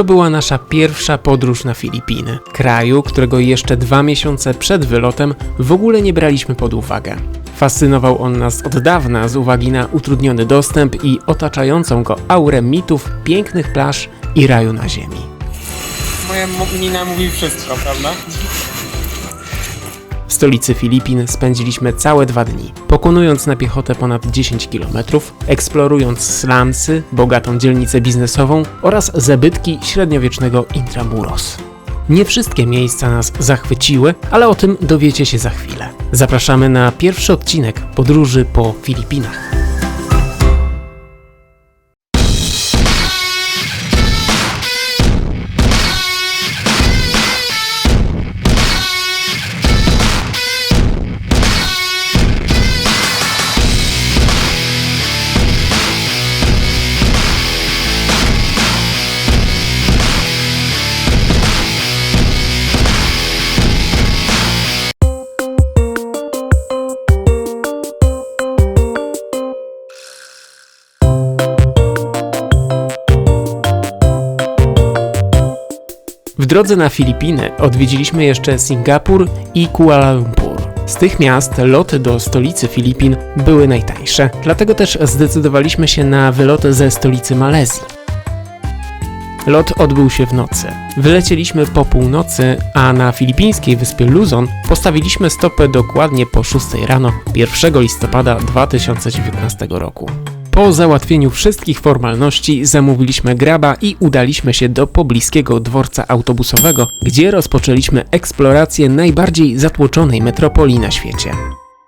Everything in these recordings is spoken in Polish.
To była nasza pierwsza podróż na Filipiny, kraju, którego jeszcze dwa miesiące przed wylotem w ogóle nie braliśmy pod uwagę. Fascynował on nas od dawna z uwagi na utrudniony dostęp i otaczającą go aurę mitów, pięknych plaż i raju na ziemi. Moja mo- mina mówi wszystko, prawda? W stolicy Filipin spędziliśmy całe dwa dni, pokonując na piechotę ponad 10 km, eksplorując slumsy, bogatą dzielnicę biznesową oraz zabytki średniowiecznego Intramuros. Nie wszystkie miejsca nas zachwyciły, ale o tym dowiecie się za chwilę. Zapraszamy na pierwszy odcinek podróży po Filipinach. W drodze na Filipiny odwiedziliśmy jeszcze Singapur i Kuala Lumpur. Z tych miast loty do stolicy Filipin były najtańsze, dlatego też zdecydowaliśmy się na wylot ze stolicy Malezji. Lot odbył się w nocy. Wylecieliśmy po północy, a na filipińskiej wyspie Luzon postawiliśmy stopę dokładnie po 6 rano 1 listopada 2019 roku. Po załatwieniu wszystkich formalności zamówiliśmy graba i udaliśmy się do pobliskiego dworca autobusowego, gdzie rozpoczęliśmy eksplorację najbardziej zatłoczonej metropolii na świecie.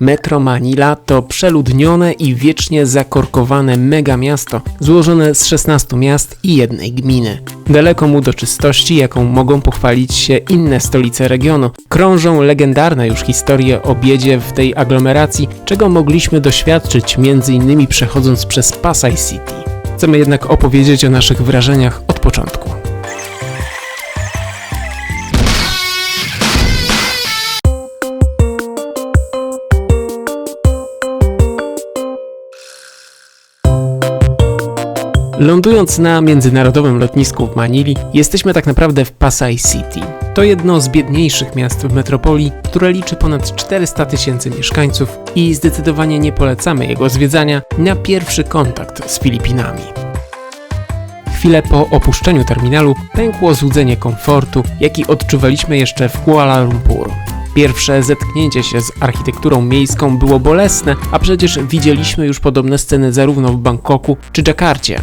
Metro Manila to przeludnione i wiecznie zakorkowane mega miasto, złożone z 16 miast i jednej gminy. Daleko mu do czystości, jaką mogą pochwalić się inne stolice regionu. Krążą legendarne już historie o biedzie w tej aglomeracji, czego mogliśmy doświadczyć m.in. przechodząc przez Pasay City. Chcemy jednak opowiedzieć o naszych wrażeniach od początku. Lądując na międzynarodowym lotnisku w Manili, jesteśmy tak naprawdę w Pasay City. To jedno z biedniejszych miast w metropolii, które liczy ponad 400 tysięcy mieszkańców i zdecydowanie nie polecamy jego zwiedzania na pierwszy kontakt z Filipinami. Chwilę po opuszczeniu terminalu pękło złudzenie komfortu, jaki odczuwaliśmy jeszcze w Kuala Lumpur. Pierwsze zetknięcie się z architekturą miejską było bolesne, a przecież widzieliśmy już podobne sceny zarówno w Bangkoku czy Dżakarcie.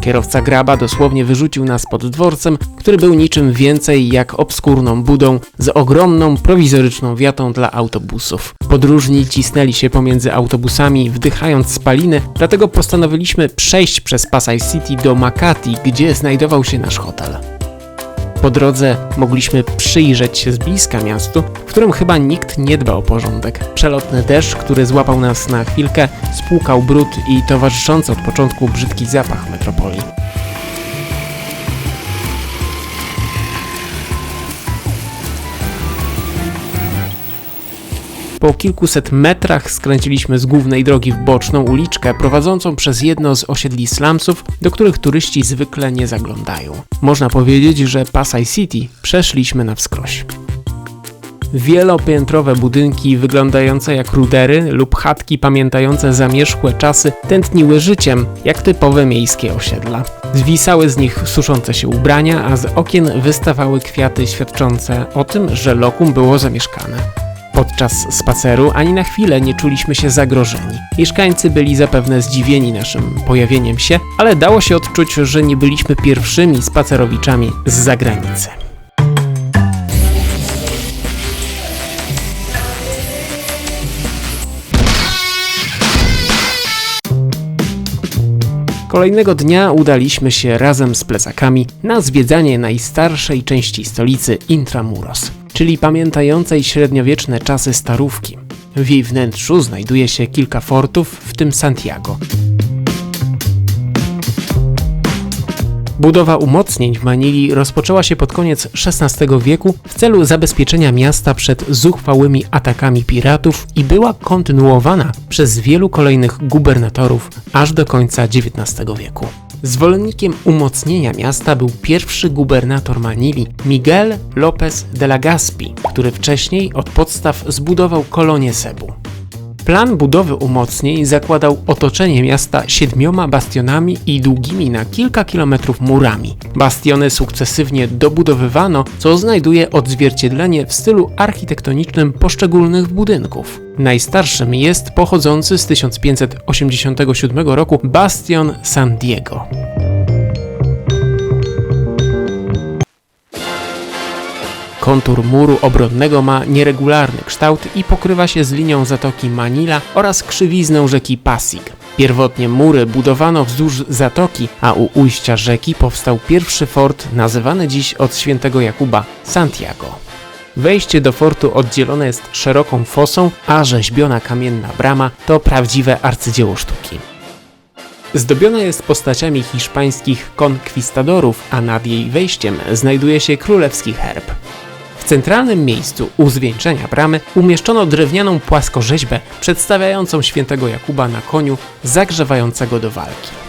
Kierowca graba dosłownie wyrzucił nas pod dworcem, który był niczym więcej jak obskurną budą z ogromną prowizoryczną wiatą dla autobusów. Podróżni cisnęli się pomiędzy autobusami, wdychając spaliny, dlatego postanowiliśmy przejść przez Pasay City do Makati, gdzie znajdował się nasz hotel. Po drodze mogliśmy przyjrzeć się z bliska miastu, w którym chyba nikt nie dba o porządek. Przelotny deszcz, który złapał nas na chwilkę, spłukał brud i towarzyszący od początku brzydki zapach metropolii. Po kilkuset metrach skręciliśmy z głównej drogi w boczną uliczkę prowadzącą przez jedno z osiedli slumsów, do których turyści zwykle nie zaglądają. Można powiedzieć, że Pasay City przeszliśmy na wskroś. Wielopiętrowe budynki wyglądające jak rudery lub chatki pamiętające zamierzchłe czasy tętniły życiem, jak typowe miejskie osiedla. Zwisały z nich suszące się ubrania, a z okien wystawały kwiaty świadczące o tym, że lokum było zamieszkane. Podczas spaceru ani na chwilę nie czuliśmy się zagrożeni. Mieszkańcy byli zapewne zdziwieni naszym pojawieniem się, ale dało się odczuć, że nie byliśmy pierwszymi spacerowiczami z zagranicy. Kolejnego dnia udaliśmy się razem z plecakami na zwiedzanie najstarszej części stolicy Intramuros, czyli pamiętającej średniowieczne czasy starówki. W jej wnętrzu znajduje się kilka fortów, w tym Santiago. Budowa umocnień w Manili rozpoczęła się pod koniec XVI wieku w celu zabezpieczenia miasta przed zuchwałymi atakami piratów i była kontynuowana przez wielu kolejnych gubernatorów aż do końca XIX wieku. Zwolennikiem umocnienia miasta był pierwszy gubernator Manili Miguel López de la Gaspi, który wcześniej od podstaw zbudował kolonię Sebu. Plan budowy umocnień zakładał otoczenie miasta siedmioma bastionami i długimi na kilka kilometrów murami. Bastiony sukcesywnie dobudowywano, co znajduje odzwierciedlenie w stylu architektonicznym poszczególnych budynków. Najstarszym jest pochodzący z 1587 roku bastion San Diego. Kontur muru obronnego ma nieregularny kształt i pokrywa się z linią zatoki Manila oraz krzywizną rzeki Pasig. Pierwotnie mury budowano wzdłuż zatoki, a u ujścia rzeki powstał pierwszy fort nazywany dziś od świętego Jakuba Santiago. Wejście do fortu oddzielone jest szeroką fosą, a rzeźbiona kamienna brama to prawdziwe arcydzieło sztuki. Zdobiona jest postaciami hiszpańskich konkwistadorów, a nad jej wejściem znajduje się królewski herb. Centralnym miejscu u zwieńczenia bramy umieszczono drewnianą płaskorzeźbę przedstawiającą świętego Jakuba na koniu zagrzewającego do walki.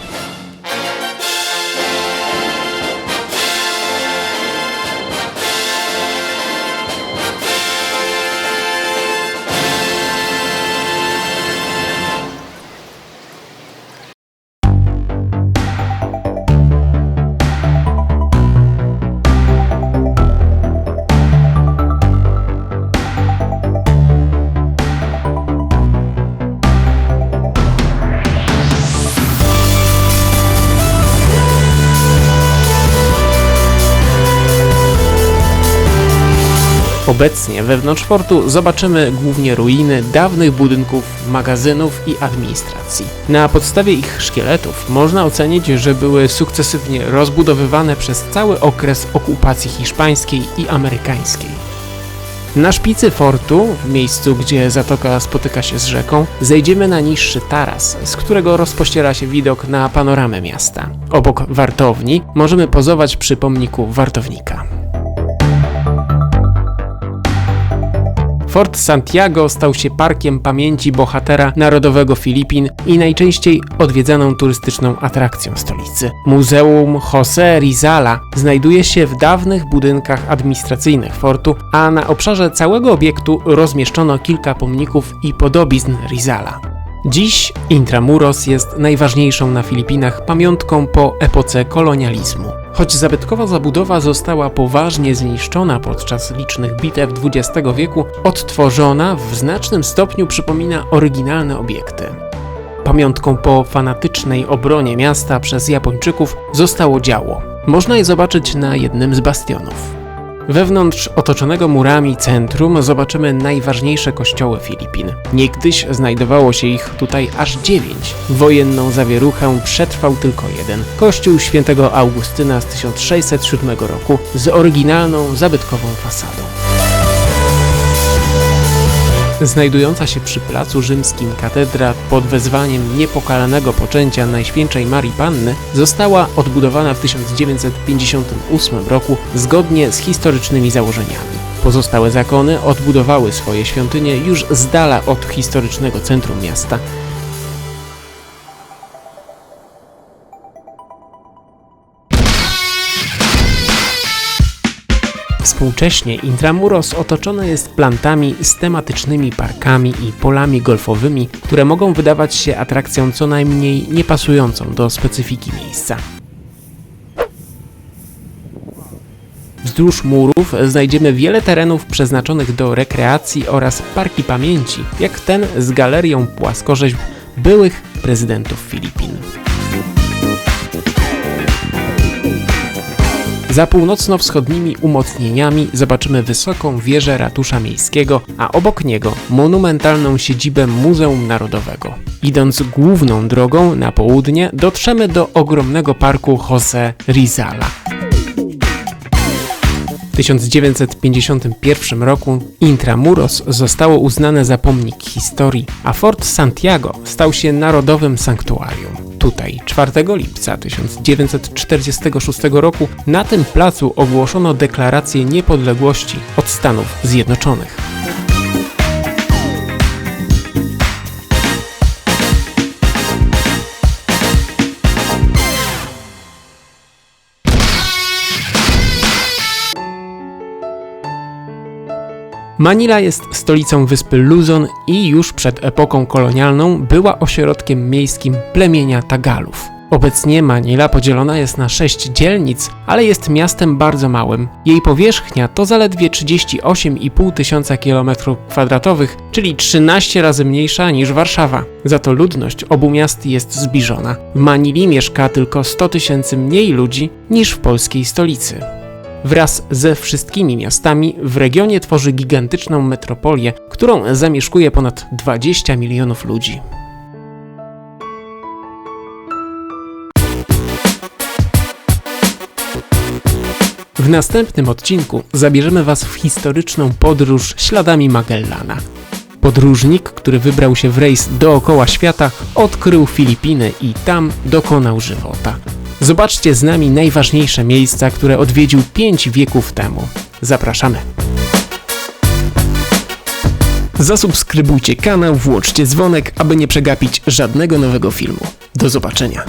Obecnie wewnątrz fortu zobaczymy głównie ruiny dawnych budynków, magazynów i administracji. Na podstawie ich szkieletów można ocenić, że były sukcesywnie rozbudowywane przez cały okres okupacji hiszpańskiej i amerykańskiej. Na szpicy fortu, w miejscu gdzie zatoka spotyka się z rzeką, zejdziemy na niższy taras, z którego rozpościera się widok na panoramę miasta. Obok wartowni możemy pozować przy pomniku wartownika. Fort Santiago stał się parkiem pamięci bohatera narodowego Filipin i najczęściej odwiedzaną turystyczną atrakcją stolicy. Muzeum José Rizala znajduje się w dawnych budynkach administracyjnych fortu, a na obszarze całego obiektu rozmieszczono kilka pomników i podobizn Rizala. Dziś Intramuros jest najważniejszą na Filipinach pamiątką po epoce kolonializmu. Choć zabytkowa zabudowa została poważnie zniszczona podczas licznych bitew XX wieku, odtworzona w znacznym stopniu przypomina oryginalne obiekty. Pamiątką po fanatycznej obronie miasta przez Japończyków zostało działo. Można je zobaczyć na jednym z bastionów. Wewnątrz otoczonego murami centrum zobaczymy najważniejsze kościoły Filipin. Niegdyś znajdowało się ich tutaj aż dziewięć. Wojenną zawieruchę przetrwał tylko jeden. Kościół świętego Augustyna z 1607 roku z oryginalną, zabytkową fasadą. Znajdująca się przy Placu Rzymskim katedra pod wezwaniem niepokalanego poczęcia Najświętszej Marii Panny została odbudowana w 1958 roku zgodnie z historycznymi założeniami. Pozostałe zakony odbudowały swoje świątynie już z dala od historycznego centrum miasta, Współcześnie Intramuros otoczone jest plantami z tematycznymi parkami i polami golfowymi, które mogą wydawać się atrakcją co najmniej niepasującą do specyfiki miejsca. Wzdłuż murów znajdziemy wiele terenów przeznaczonych do rekreacji oraz parki pamięci, jak ten z galerią płaskorzeźb byłych prezydentów Filipin. Za północno-wschodnimi umocnieniami zobaczymy wysoką wieżę ratusza miejskiego, a obok niego monumentalną siedzibę Muzeum Narodowego. Idąc główną drogą na południe, dotrzemy do ogromnego parku Jose Rizala. W 1951 roku Intramuros zostało uznane za pomnik historii, a Fort Santiago stał się narodowym sanktuarium. Tutaj 4 lipca 1946 roku na tym placu ogłoszono deklarację niepodległości od Stanów Zjednoczonych. Manila jest stolicą wyspy Luzon i już przed epoką kolonialną była ośrodkiem miejskim plemienia Tagalów. Obecnie Manila podzielona jest na sześć dzielnic, ale jest miastem bardzo małym. Jej powierzchnia to zaledwie 38,5 tysiąca kilometrów kwadratowych, czyli 13 razy mniejsza niż Warszawa. Za to ludność obu miast jest zbliżona. W Manili mieszka tylko 100 tysięcy mniej ludzi niż w polskiej stolicy. Wraz ze wszystkimi miastami w regionie tworzy gigantyczną metropolię, którą zamieszkuje ponad 20 milionów ludzi. W następnym odcinku zabierzemy Was w historyczną podróż śladami Magellana. Podróżnik, który wybrał się w rejs dookoła świata, odkrył Filipiny i tam dokonał żywota. Zobaczcie z nami najważniejsze miejsca, które odwiedził pięć wieków temu. Zapraszamy. Zasubskrybujcie kanał, włączcie dzwonek, aby nie przegapić żadnego nowego filmu. Do zobaczenia.